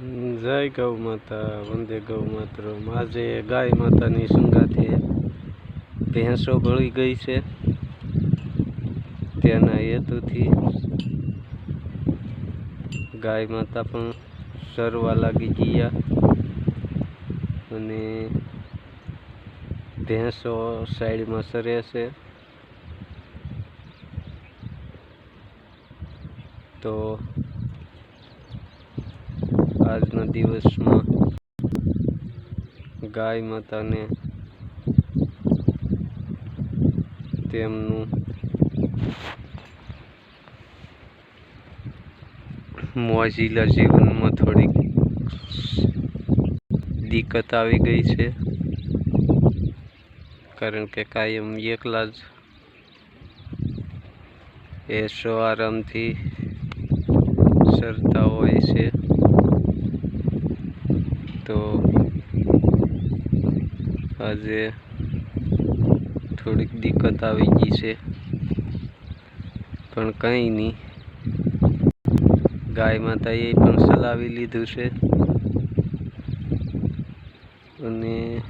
જય ગૌ માતા, વંદે ગૌ માતરમ. આજે ગાય માતાની સંગાથી ભેંસો ભળી ગઈ છે. તેના હેતુથી ગાય માતા પણ સરવા લાગી ગયા અને ભેંસો સાઈડમાં સરે છે. તો આજના દિવસમાં ગાય માતાને તેમનું મોજીલા જીવનમાં થોડીક દિક્કત આવી ગઈ છે. કારણ કે કાયમ એકલા જ એ સો આરામથી સરતા હોય છે. તો આજે થોડીક દિક્કત આવી ગઈ છે. પણ કંઈ નહીં. ગાય માતાએ પણ ચલાવી લીધું છે. અને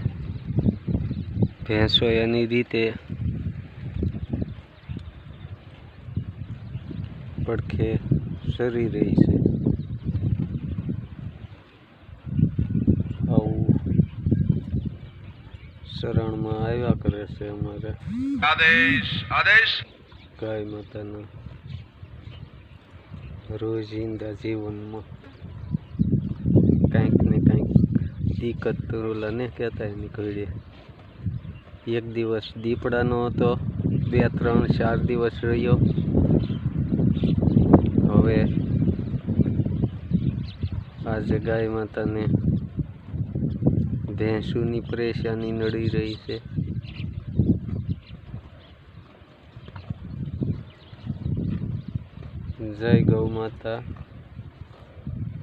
ભેંસો એની રીતે પડખે સરી રહી છે આવું શરણમાં આવ્યા કરે છે અમારે. આદેશ આદેશ. ગાય માતાના રોજિંદા જીવનમાં કાંઈક ને કાંઈક દિક્કત તો ઓલા ને કહેતા નીકળીએ. એક દિવસ દીપડાનો હતો બે ત્રણ ચાર દિવસ રહ્યો. હવે આજે ગાય માતાને ભેંસુની પરેશાની નડી રહી છે. જય ગૌ માતા,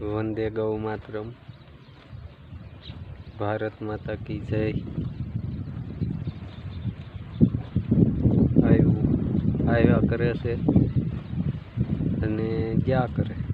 વંદે ગૌ માતરમ. ભારત માતા કી જય. આવ્યું, આવ્યા કરે છે અને ગયા કરે.